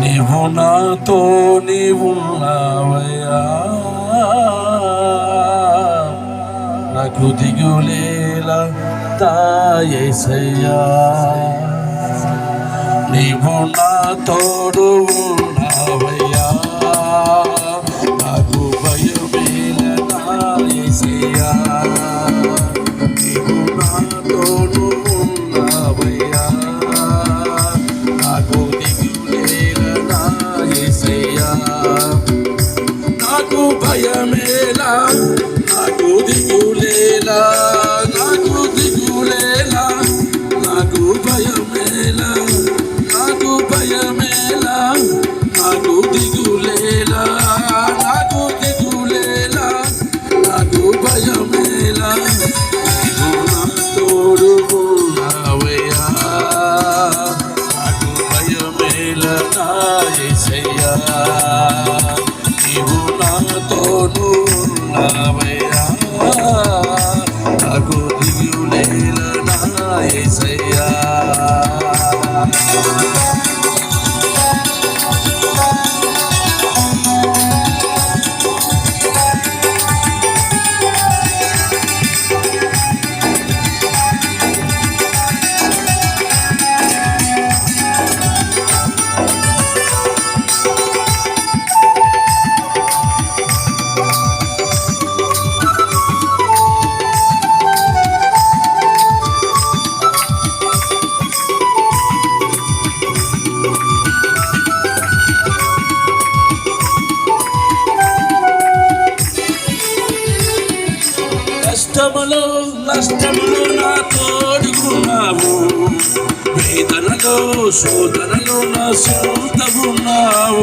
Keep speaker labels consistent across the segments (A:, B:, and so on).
A: నీవు నాతో నీవున్నావయ్యా. నాకు దిగులేలా తాయేసయ్యా నీవు నా తోడు i Ayamela, Adodi Yulela, ఏసయ్యా శోధనలో శోధనలో నా శోధమున్నావు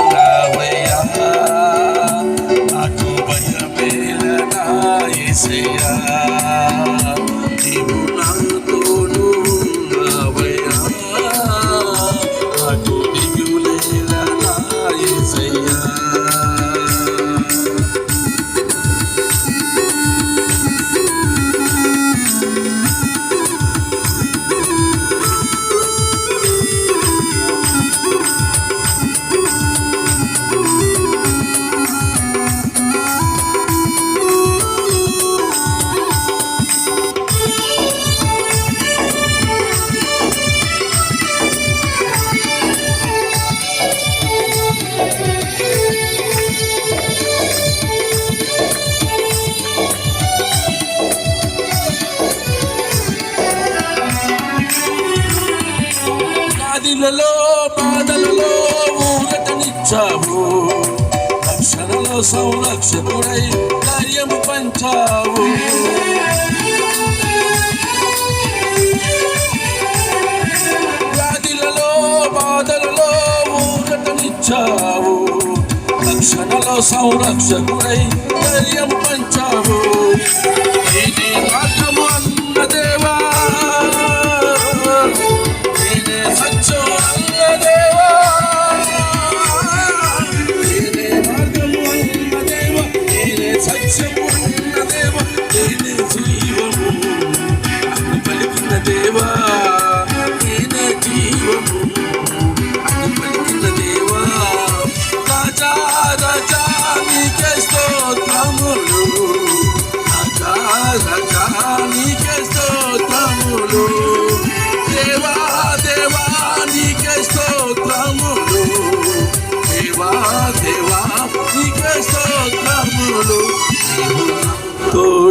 A: కన్నీళ్ళలో బాధలలో ఊరటనిచ్చావు రక్షణలో సంరక్షకుడై కార్యము పంచావు. వ్యాధులలో బాధలలో ఊరటనిచ్చావు రక్షణలో సంరక్షకుడై కార్యము పంచావు. ఇది మాట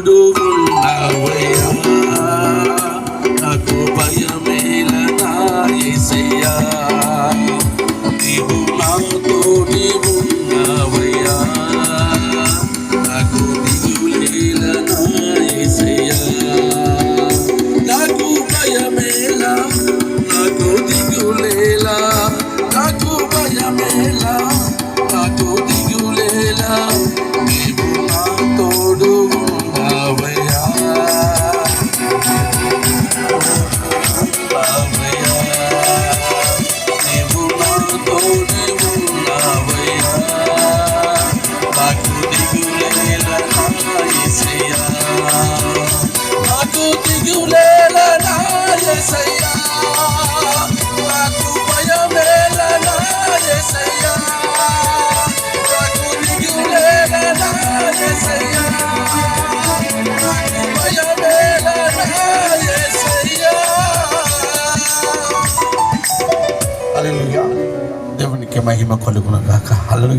A: do do
B: do దేవునికి మహిమ కలుగును గాక. హల్లెలూయా.